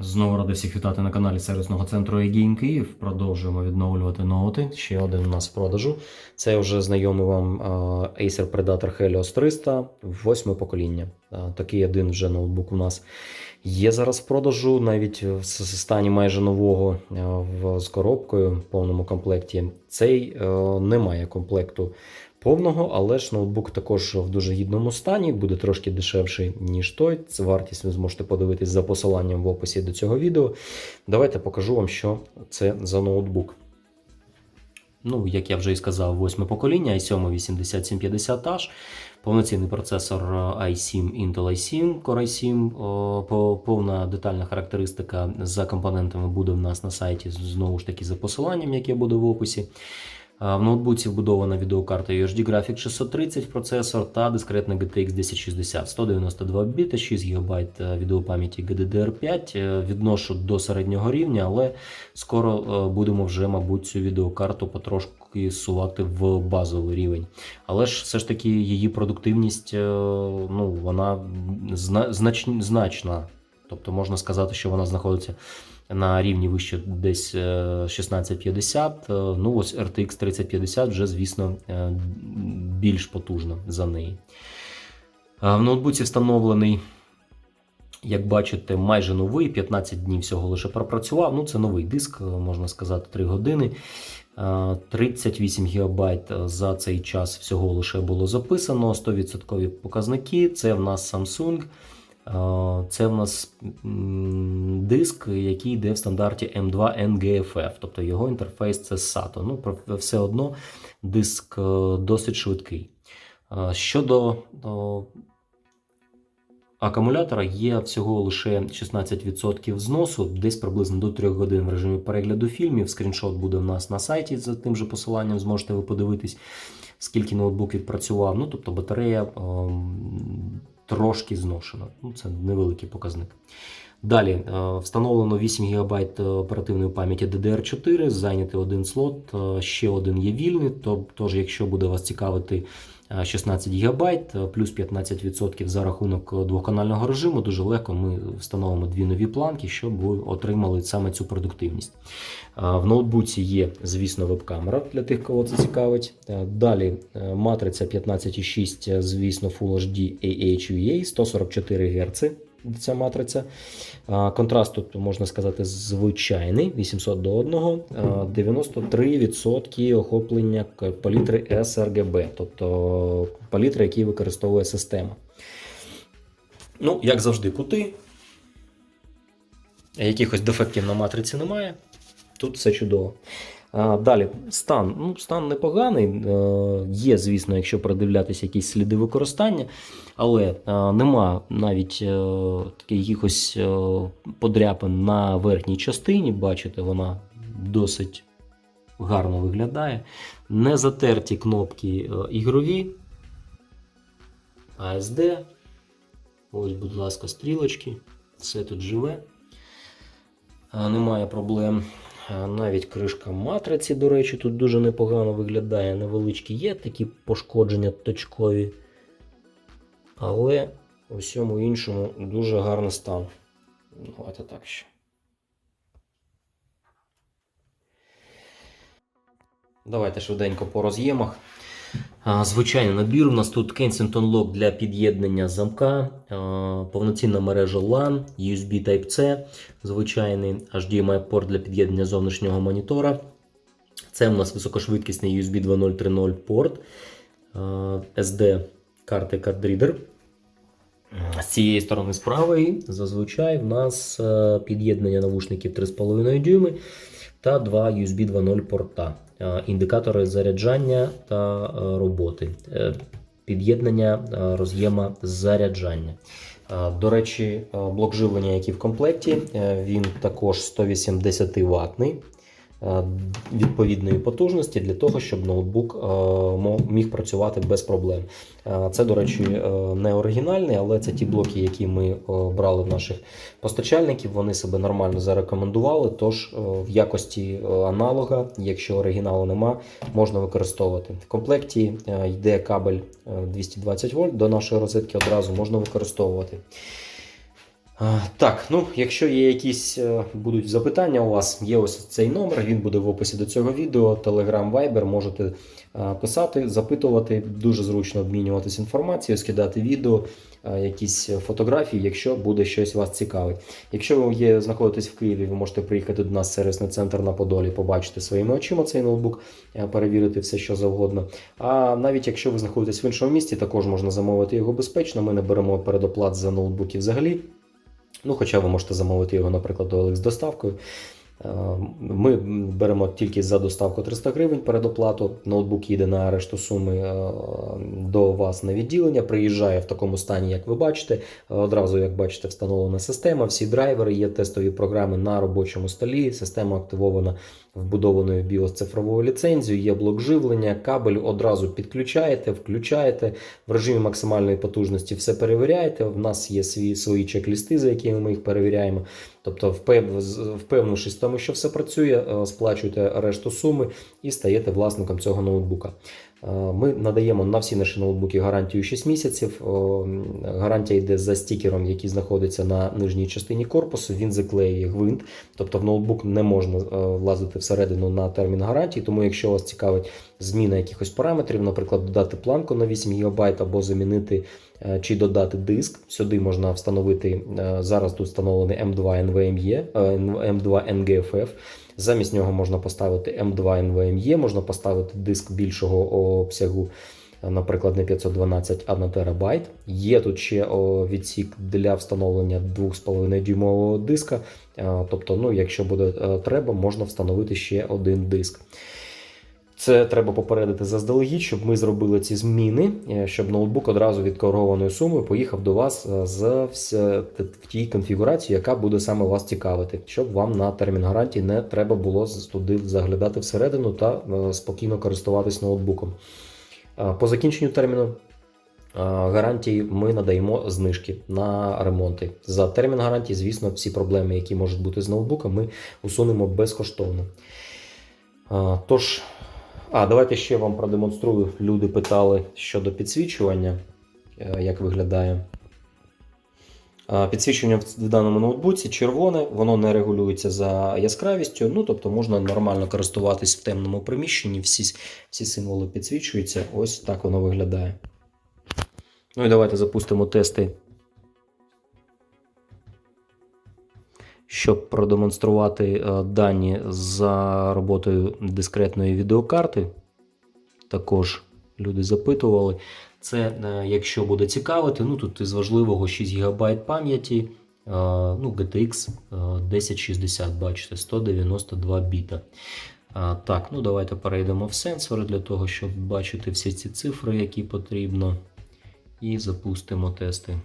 Знову радий всіх вітати на каналі сервісного центру eGame Київ. Продовжуємо відновлювати ноути. Ще один у нас в продажу. Це вже знайомий вам Acer Predator Helios 300, восьме покоління. Такий один вже ноутбук у нас є зараз в продажу, навіть в стані майже нового з коробкою в повному комплекті. Цей е, не має комплекту повного, але ж ноутбук також в дуже гідному стані, буде трошки дешевший, ніж той. Це вартість ви зможете подивитись за посиланням в описі до цього відео. Давайте покажу вам, що це за ноутбук. Ну, як я вже і сказав, восьме покоління i7 8750H, повноцінний процесор е, i7 Intel i7, Core i7, повна детальна характеристика за компонентами буде в нас на сайті, знову ж таки за посиланням, яке буде в описі. В ноутбуці вбудована відеокарта UHD Graphics 630 процесор та дискретна GTX 1060, 192 біта, 6 ГБ відеопам'яті GDDR5. Е, Відношу до середнього рівня, але скоро е, будемо вже, мабуть, цю відеокарту потрошки сувати в базовий рівень. Але ж все ж таки її продуктивність е, ну, вона значна. Тобто можна сказати, що вона знаходиться на рівні вище десь е, 1650. Е, Ну ось RTX 3050 вже, звісно, е, більш потужна за неї. В ноутбуці встановлений, як бачите, майже новий, 15 днів всього лише пропрацював. Ну, це новий диск, е, можна сказати, 3 години. Е, 38 ГБ за цей час всього лише було записано. 100% показники. Це в нас Samsung. Е, Це в нас диск, який йде в стандарті M2 NGFF, тобто його інтерфейс це SATA. Ну, все одно диск е, досить швидкий. Е, Щодо акумулятора, є всього лише 16% зносу, десь приблизно до 3 годин в режимі перегляду фільмів. Скріншот буде в нас на сайті за тим же посиланням, зможете ви подивитись, скільки ноутбук відпрацював. Ну, тобто батарея ем, трошки зношена. Ну, це невеликий показник. Далі е, встановлено 8 ГБ оперативної пам'яті DDR4, зайнятий один слот, е, ще один є вільний. то- Тож, якщо буде вас цікавити е, 16 ГБ, е, плюс 15% за рахунок е, двоканального режиму, дуже легко ми встановимо дві нові планки, щоб ви отримали саме цю продуктивність. Е, В ноутбуці є, звісно, веб-камера для тих, кого це цікавить. Далі матриця 15,6, е, звісно, Full HD AHUA, 144 Гц. Ця матриця. Контраст тут можна сказати звичайний 800 до 1, 93% охоплення палітри sRGB, тобто палітри, які використовує система. Ну, як завжди, кути. Якихось дефектів на матриці немає. Тут все чудово. Далі, стан. Ну, стан непоганий. Е, Є, звісно, якщо продивлятися якісь сліди використання, але е, нема навіть е, якихось подряпин на верхній частині. Бачите, вона досить гарно виглядає. Не затерті кнопки ігрові. ASD. Ось, будь ласка, стрілочки. Все тут живе. Немає проблем. Е, Навіть кришка матриці, до речі, тут дуже непогано виглядає. Невеличкі є такі пошкодження точкові. Але у всьому іншому дуже гарний стан. Давайте так ще. Давайте швиденько по роз'ємах. Звичайний набір. У нас тут Kensington Lock для під'єднання замка, повноцінна мережа LAN, USB Type-C, звичайний HDMI порт для під'єднання зовнішнього монітора. Це у нас високошвидкісний USB 2.0.3.0 порт, SD карти кардрідер. З цієї сторони з правої зазвичай в нас під'єднання навушників 3,5 дюйми та два USB 2.0 порта, індикатори заряджання та е, роботи, Е, під'єднання е, роз'єма заряджання. До речі, блок живлення, який в комплекті, він також 180 ватний відповідної потужності для того, щоб ноутбук е, міг працювати без проблем. Е, Це, до речі, е, не оригінальний, але це ті блоки, які ми е, брали в наших постачальників. Вони себе нормально зарекомендували. Тож е, в якості е, аналога, якщо оригіналу нема, можна використовувати. В комплекті е, йде кабель е, 220 вольт до нашої розетки одразу можна використовувати. Так, ну якщо є якісь е, будуть запитання у вас, є ось цей номер, він буде в описі до цього відео. Telegram, Viber, можете е, писати, запитувати. Дуже зручно обмінюватися інформацією, скидати відео, е, якісь фотографії, якщо буде щось вас цікавить. Якщо ви є, знаходитесь в Києві, ви можете приїхати до нас в сервісний центр на Подолі, побачити своїми очима цей ноутбук, перевірити все, що завгодно. А навіть якщо ви знаходитесь в іншому місті, також можна замовити його безпечно. Ми не беремо передоплат за ноутбуки взагалі. Ну, хоча ви можете замовити його, наприклад, до з доставкою. Е, Ми беремо тільки за доставку 300 гривень передоплату. Ноутбук їде на решту суми е, до вас на відділення. Приїжджає в такому стані, як ви бачите. Одразу, як бачите, встановлена система. Всі драйвери, є тестові програми на робочому столі. Система активована вбудованою BIOS цифровою ліцензією, є блок живлення, кабель одразу підключаєте, включаєте в режимі максимальної потужності, все перевіряєте. В нас є свої, свої чек-лісти, за якими ми їх перевіряємо. Тобто, впев- впевнившись в тому, що все працює, е, сплачуєте решту суми і стаєте власником цього ноутбука. Е, Ми надаємо на всі наші ноутбуки гарантію 6 місяців. Гарантія йде за стікером, який знаходиться на нижній частині корпусу. Він заклеює гвинт, тобто в ноутбук не можна е, влазити всередину на термін гарантії. Тому, якщо вас цікавить зміна якихось параметрів, наприклад, додати планку на 8 ГБ або замінити е, чи додати диск, сюди можна встановити зараз. Тут встановлений M2 NVMe, е, M2 NGFF. Замість нього можна поставити M2 NVMe, можна поставити диск більшого обсягу, е, наприклад, не 512, а на терабайт. Є тут ще відсік для встановлення 2,5 дюймового диска. Е, Тобто, ну, якщо буде е, треба, можна встановити ще один диск. Це треба попередити заздалегідь, щоб ми зробили ці зміни, е, щоб ноутбук одразу від коригованої суми поїхав до вас е, з в тій конфігурації, яка буде саме вас цікавити, щоб вам на термін гарантії не треба було туди заглядати всередину та е, спокійно користуватись ноутбуком. По закінченню терміну гарантії ми надаємо знижки на ремонти. За термін гарантії, звісно, всі проблеми, які можуть бути з ноутбуком, ми усунемо безкоштовно. Тож, а, давайте ще вам продемонструю. Люди питали щодо підсвічування, е, як виглядає. В в даному ноутбуці червоне, воно не регулюється за яскравістю, ну тобто можна нормально користуватись в темному приміщенні, всі, всі символи підсвічуються. Ось так воно виглядає. Ну і давайте запустимо тести. Щоб продемонструвати е, дані за роботою дискретної відеокарти, також люди запитували. Це, е, якщо буде цікавити, ну тут із важливого 6 ГБ пам'яті, е, ну, GTX е, 1060, бачите, 192 біта. Так, ну давайте перейдемо в сенсори для того, щоб бачити всі ці цифри, які потрібно. І запустимо тести.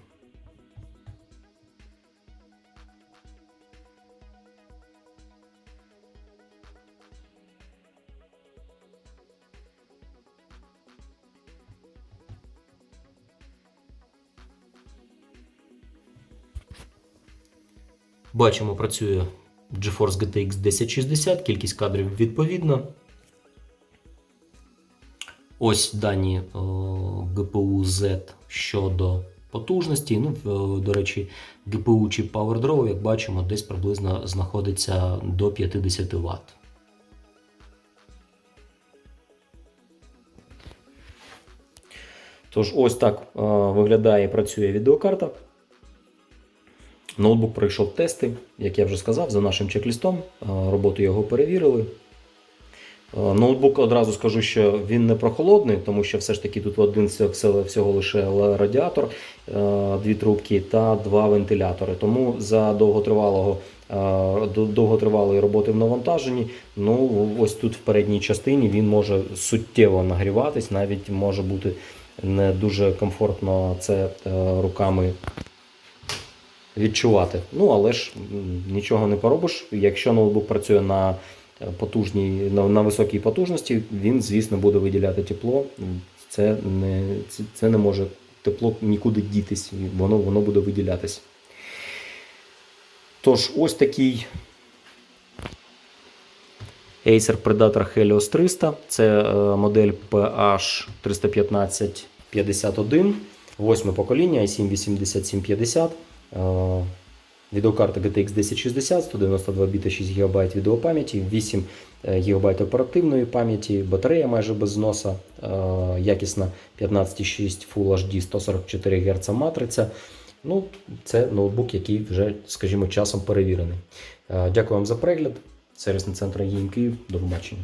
Бачимо, працює GeForce GTX 1060, кількість кадрів відповідна. Ось дані GPU Z щодо потужності. Ну, до речі, GPU чи PowerDraw, як бачимо, десь приблизно знаходиться до 50 Вт. Тож, ось так е, виглядає і працює відеокарта. Ноутбук пройшов тести, як я вже сказав, за нашим чек-лістом. Роботу його перевірили. Ноутбук одразу скажу, що він не прохолодний, тому що все ж таки тут один всього, лише радіатор, дві трубки та два вентилятори. Тому за довготривалого, довготривалої роботи в навантаженні, ну ось тут в передній частині він може суттєво нагріватись, навіть може бути не дуже комфортно це е, руками відчувати. Ну, але ж нічого не поробиш. Якщо ноутбук працює на е, потужній, на, на високій потужності, він, звісно, буде виділяти тепло. Це не, це, це не може тепло нікуди дітись, воно, воно буде виділятись. Тож, ось такий Acer Predator Helios 300. Це е, модель PH31551, восьме покоління i7 8750. Е, Відеокарта GTX 1060, 192 біта 6 ГБ відеопам'яті, 8 ГБ оперативної пам'яті, батарея майже без зноса, е, якісна 15,6 Full HD 144 Гц матриця. Ну, це ноутбук, який вже, скажімо, часом перевірений. Е, Дякую вам за перегляд. Сервісний центр ЄМ Київ. До побачення.